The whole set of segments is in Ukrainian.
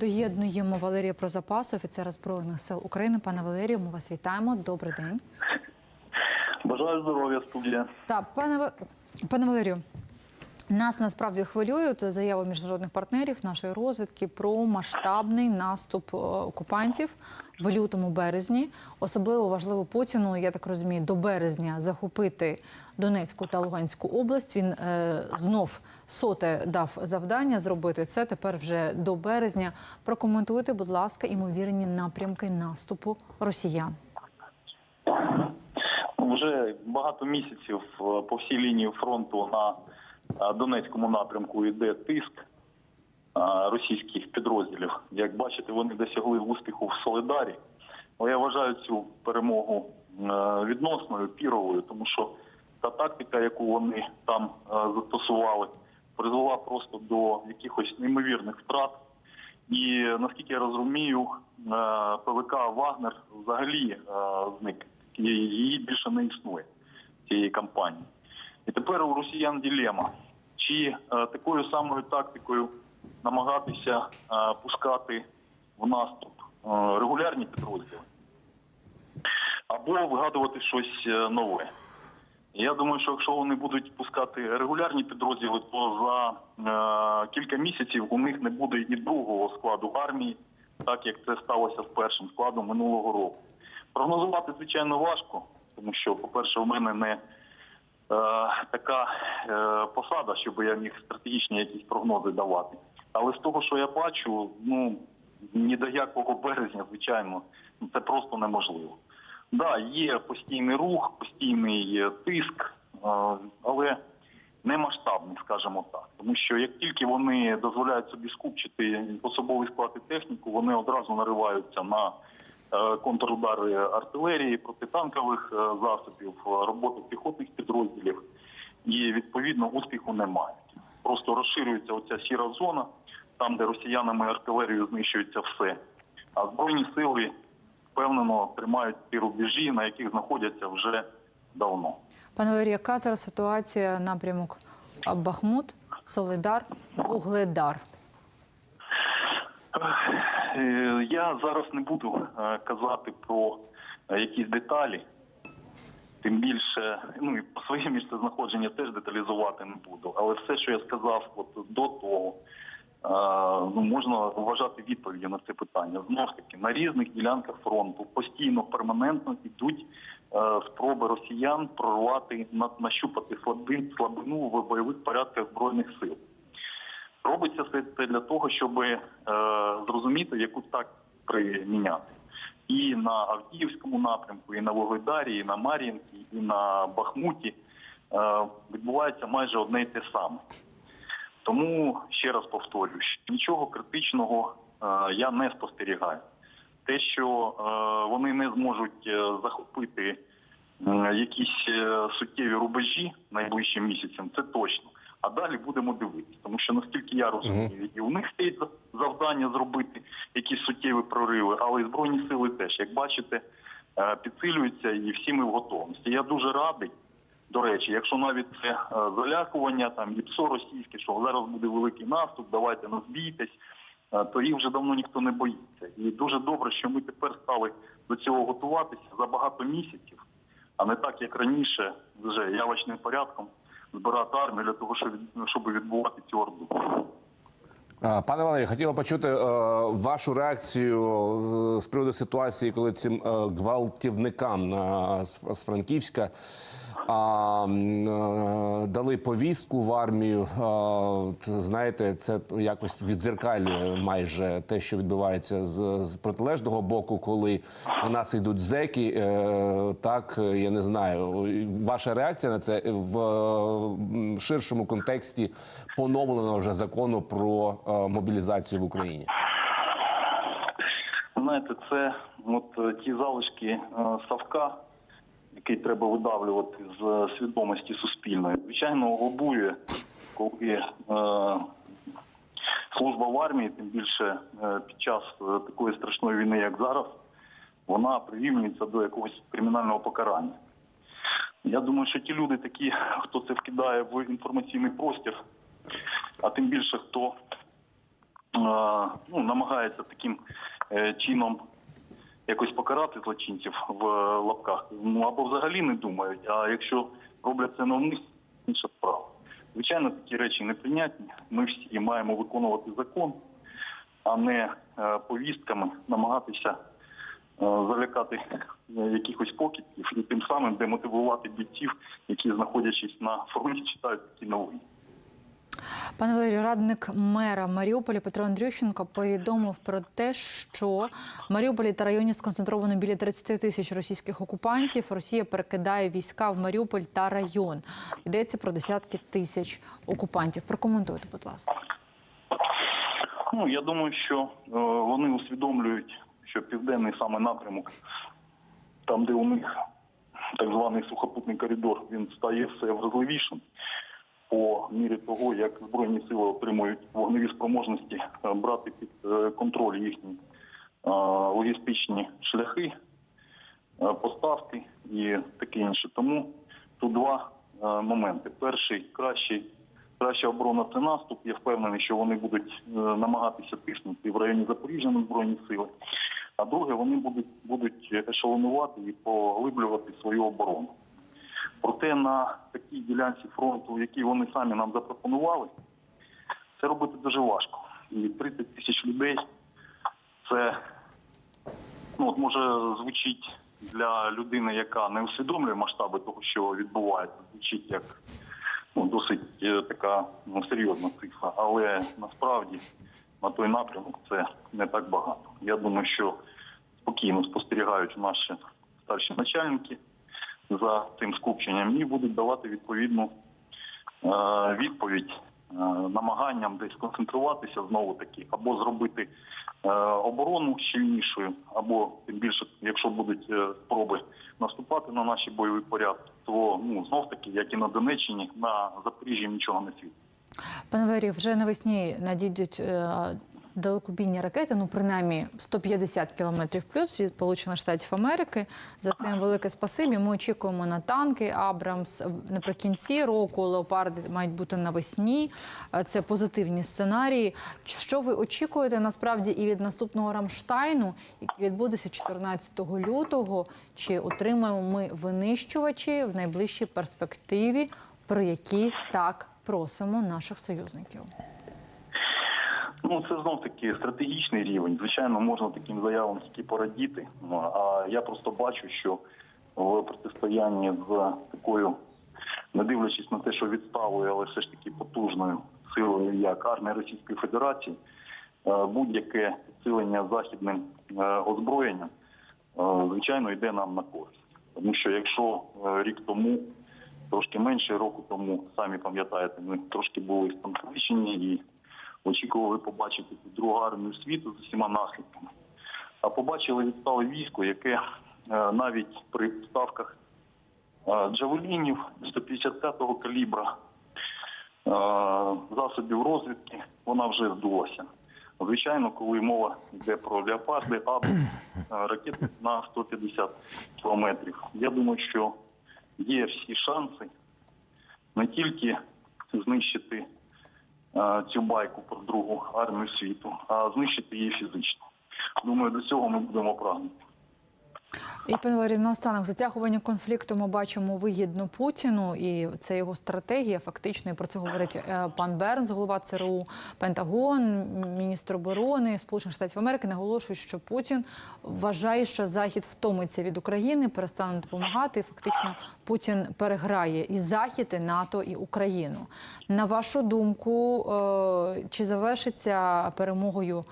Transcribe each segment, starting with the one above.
доєднуємо Валерія Прозапасу, офіцера збройних сил України. Пане Валерію, ми вас вітаємо. Добрий день. Бажаю здоров'я, студія. Так, пане пане Валерію. Нас насправді хвилюють заяви міжнародних партнерів нашої розвідки про масштабний наступ е, окупантів в лютому березні. Особливо важливо Путіну, я так розумію, до березня захопити Донецьку та Луганську область. Він е, знов соте дав завдання зробити це тепер вже до березня. Прокоментуйте, будь ласка, імовірні напрямки наступу росіян. Вже багато місяців е, по всій лінії фронту на Донецькому напрямку йде тиск російських підрозділів. Як бачите, вони досягли успіху в Солидарі. Але я вважаю цю перемогу відносною піровою, тому що та тактика, яку вони там застосували, призвела просто до якихось неймовірних втрат. І наскільки я розумію, ПВК Вагнер взагалі зник. Її більше не існує цієї кампанії. І тепер у росіян ділема. Чи е, такою самою тактикою намагатися е, пускати в наступ е, регулярні підрозділи, або вигадувати щось нове. Я думаю, що якщо вони будуть пускати регулярні підрозділи, то за е, кілька місяців у них не буде і другого складу армії, так як це сталося з першим складом минулого року. Прогнозувати звичайно важко, тому що, по-перше, у мене не така е, посада, щоб я міг стратегічні якісь прогнози давати. Але з того, що я бачу, ну ні до якого березня, звичайно, це просто неможливо. Да, є постійний рух, постійний е, тиск, е, але не масштабний, скажімо так. Тому що як тільки вони дозволяють собі скупчити особовий склад і техніку, вони одразу нариваються на е, контрудари артилерії, протитанкових е, засобів, е, роботи піхотних підрозділів, і відповідно успіху немає. Просто розширюється оця сіра зона, там, де росіянами артилерією знищується все. А збройні сили впевнено тримають ті рубежі, на яких знаходяться вже давно. Пане Валерію, яка зараз ситуація напрямок Бахмут, Солидар, Угледар? Е, Я зараз не буду е, казати про якісь деталі. Тим більше, ну і по своє місце знаходження теж деталізувати не буду. Але все, що я сказав, от до того, е, ну можна вважати відповіді на це питання. Знову ж таки, на різних ділянках фронту постійно перманентно йдуть спроби росіян прорвати на- нащупати слабин, слабину в бойових порядках збройних сил. Робиться це це для того, щоб е, зрозуміти, яку так приміняти. І на Авдіївському напрямку, і на Вугледарі, і на Мар'їнці, і на Бахмуті е, відбувається майже одне й те саме. Тому ще раз повторюю, що нічого критичного е, я не спостерігаю. Те, що е, вони не зможуть е, захопити якісь е, суттєві рубежі найближчим місяцем, це точно. А далі будемо дивитися, тому що наскільки я розумію, і у них стоїть за- завдання зробити якісь суттєві прориви, але і збройні сили теж, як бачите, е, підсилюються і всі ми в готовності. Я дуже радий. До речі, якщо навіть це е, залякування, там і ПСО російське, що зараз буде великий наступ, давайте не збійтесь, е, то їх вже давно ніхто не боїться. І дуже добре, що ми тепер стали до цього готуватися за багато місяців, а не так, як раніше, вже явочним порядком збирати армію для того, щоб відбувати цю орду. Пане Валерію, хотіла почути е, вашу реакцію е, з приводу ситуації, коли цим е, гвалтівникам на з, з Франківська е, дали повістку в армію. Е, знаєте, це якось відзеркалює майже те, що відбувається з, з протилежного боку, коли на нас йдуть зеки. Е, так, е, я не знаю. Ваша реакція на це в е, ширшому контексті поновленого вже закону про е, мобілізацію в Україні. Знаєте, це от е, ті залишки е, Савка, який треба видавлювати з свідомості суспільної. Звичайно, обує, коли е, служба в армії, тим більше е, під час е, такої страшної війни, як зараз, вона прирівнюється до якогось кримінального покарання. Я думаю, що ті люди, такі, хто це вкидає в інформаційний простір, а тим більше хто ну, намагається таким е, чином якось покарати злочинців в е, лапках, ну або взагалі не думають. А якщо роблять це навмисно, інша справа. Звичайно, такі речі неприйнятні. Ми всі маємо виконувати закон, а не е, повістками намагатися е, залякати якихось покидьків і тим самим демотивувати бійців, які, знаходячись на фронті, читають такі новини. Пане Валерію, радник мера Маріуполя Петро Андрющенко повідомив про те, що в Маріуполі та районі сконцентровано біля 30 тисяч російських окупантів. Росія перекидає війська в Маріуполь та район. Йдеться про десятки тисяч окупантів. Прокоментуйте, будь ласка. Ну я думаю, що е, вони усвідомлюють, що південний саме напрямок, там, де у них так званий сухопутний коридор, він стає все вразливішим по мірі того, як збройні сили отримують вогневі спроможності е, брати під е, контроль їхні е, логістичні шляхи, поставки і таке інше. Тому тут два моменти. Перший кращий, краща оборона це наступ. Я впевнений, що вони будуть намагатися тиснути в районі Запоріжжя на збройні сили. А друге, вони будуть будуть ешелонувати і поглиблювати свою оборону. Проте на такій ділянці фронту, які вони самі нам запропонували, це робити дуже важко. І 30 тисяч людей це ну от може звучить для людини, яка не усвідомлює масштаби того, що відбувається, звучить як ну, досить е, така ну, серйозна цифра. Але насправді на той напрямок це не так багато. Я думаю, що спокійно спостерігають наші старші начальники за цим скупченням і будуть давати відповідну е, відповідь е, намаганням десь концентруватися знову таки, або зробити е, оборону щільнішою, або тим більше, якщо будуть спроби наступати на наші бойові порядки, то ну знов таки, як і на Донеччині, на Запоріжжі нічого не світить. Пане Валерію, вже навесні надійдуть далекобійні ракети, ну принаймні 150 кілометрів плюс від Сполучених Штатів Америки. За це велике спасибі. Ми очікуємо на танки Абрамс наприкінці року. Леопарди мають бути навесні. Це позитивні сценарії. Що ви очікуєте насправді і від наступного Рамштайну, який відбудеться 14 лютого? Чи отримаємо ми винищувачі в найближчій перспективі, про які так просимо наших союзників? Ну, це знов таки стратегічний рівень. Звичайно, можна таким заявам тільки порадіти. Ну, А я просто бачу, що в протистоянні з такою, не дивлячись на те, що відставою, але все ж таки потужною силою, як армія Російської Федерації, е, будь-яке підсилення західним е, озброєнням, е, звичайно, йде нам на користь. Тому що якщо рік тому, трошки менше року тому, самі пам'ятаєте, ми трошки були спантеличені і очікували побачити другу армію світу з усіма наслідками. А побачили відстале військо, яке е, навіть при ставках е, джавелінів 155-го калібра, е, засобів розвідки, вона вже здулася. Звичайно, коли мова йде про леопарди, або ракети на 150 кілометрів. Я думаю, що є всі шанси не тільки знищити цю байку про другу армію світу, а знищити її фізично. Думаю, до цього ми будемо прагнути. І пане Валерію, наостанок затягування конфлікту ми бачимо вигідно Путіну, і це його стратегія. Фактично і про це говорить е, пан Бернс, голова ЦРУ, Пентагон, міністр оборони Сполучених Штатів Америки. Наголошують, що Путін вважає, що Захід втомиться від України, перестане допомагати. І фактично Путін переграє і Захід, і НАТО, і Україну. На вашу думку, е, чи завершиться перемогою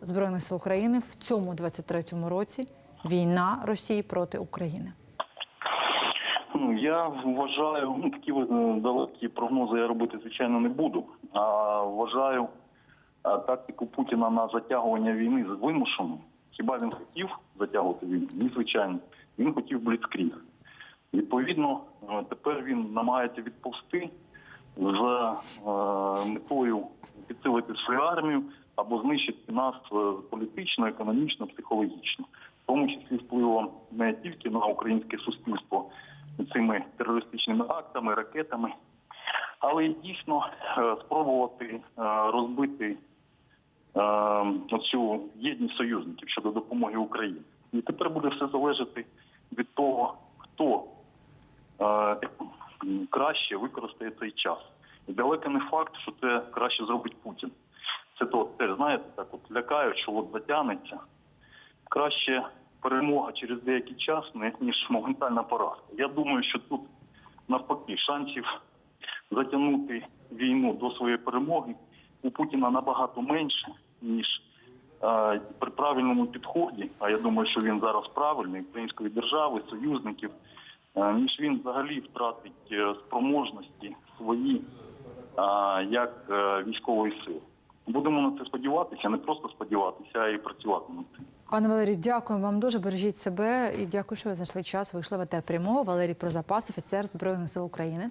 збройних сил України в цьому 23-му році? Війна Росії проти України. Ну я вважаю, ну такі е, далекі прогнози я робити звичайно не буду. А вважаю тактику Путіна на затягування війни з вимушеною. Хіба він хотів затягувати війну? Ні, звичайно. Він хотів бліцкріг. Відповідно, е, тепер він намагається відповсти з е, метою підсилити свою армію або знищити нас політично, економічно, психологічно, тому числі впливом не тільки на українське суспільство цими терористичними актами, ракетами, але й дійсно е, спробувати е, розбити оцю єдність союзників щодо допомоги Україні. І тепер буде все залежати від того, хто е, краще використає цей час. І далеко не факт, що це краще зробить Путін. Це то теж знаєте, так от лякають, що от затягнеться. Краще перемога через деякий час, ніж моментальна поразка. Я думаю, що тут навпаки шансів затягнути війну до своєї перемоги у Путіна набагато менше, ніж е, при правильному підході. А я думаю, що він зараз правильний української держави, союзників, е, ніж він взагалі втратить е, спроможності свої як військової сили. Будемо на це сподіватися, не просто сподіватися, а й працювати над цим. Пане Валерію, дякую вам дуже. Бережіть себе і дякую, що ви знайшли час. Вийшли в етер прямого. Валерій Прозапас, офіцер Збройних сил України.